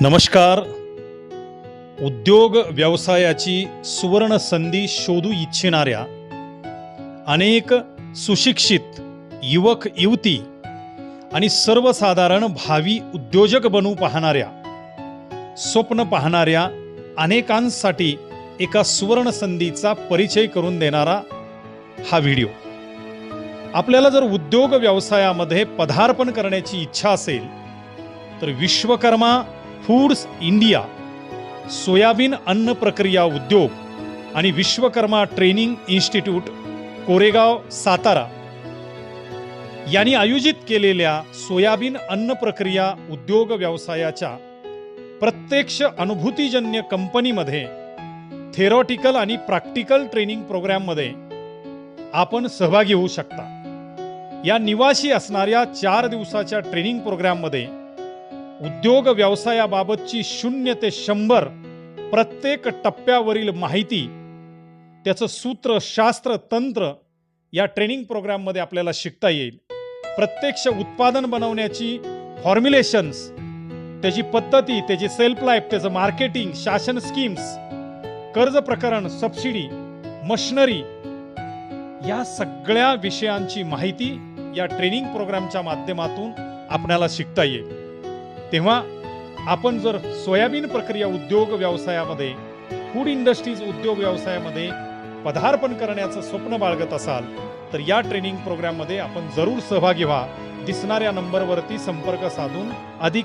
नमस्कार. उद्योग व्यवसायाची सुवर्ण संधी शोधू इच्छिणाऱ्या अनेक सुशिक्षित युवक युवती आणि सर्वसाधारण भावी उद्योजक बनू पाहणाऱ्या स्वप्न पाहणाऱ्या अनेकांसाठी एका सुवर्ण संधीचा परिचय करून देणारा हा व्हिडिओ. आपल्याला जर उद्योग व्यवसायामध्ये पदार्पण करण्याची इच्छा असेल तर विश्वकर्मा फूड्स इंडिया सोयाबीन अन्न प्रक्रिया उद्योग आणि विश्वकर्मा ट्रेनिंग इन्स्टिट्यूट कोरेगाव सातारा. यांनी आयोजित केलेल्या सोयाबीन अन्न प्रक्रिया उद्योग व्यवसायाच्या प्रत्यक्ष अनुभूतीजन्य कंपनीमध्ये थेरॉटिकल आणि प्रॅक्टिकल ट्रेनिंग प्रोग्राममध्ये आपण सहभागी होऊ शकता. या निवासी असणाऱ्या चार दिवसाच्या ट्रेनिंग प्रोग्राममध्ये उद्योग व्यवसायाबाबतची शून्य ते शंभर प्रत्येक टप्प्यावरील माहिती त्याचं सूत्र शास्त्र तंत्र या ट्रेनिंग प्रोग्राममध्ये आपल्याला शिकता येईल. प्रत्यक्ष उत्पादन बनवण्याची फॉर्म्युलेशन्स त्याची पद्धती त्याची सेल्फ लाईफ त्याचं मार्केटिंग शासन स्कीम्स कर्ज प्रकरण सबसिडी मशनरी या सगळ्या विषयांची माहिती या ट्रेनिंग प्रोग्रामच्या माध्यमातून आपल्याला शिकता येईल. तेव्हा आपण जर सोयाबीन प्रक्रिया उद्योग व्यवसायामध्ये फूड इंडस्ट्रीज उद्योग व्यवसायामध्ये पदार्पण करण्याचं स्वप्न बाळगत असाल तर या ट्रेनिंग प्रोग्राममध्ये आपण जरूर सहभागी व्हा. दिसणाऱ्या नंबरवरती संपर्क साधून अधिक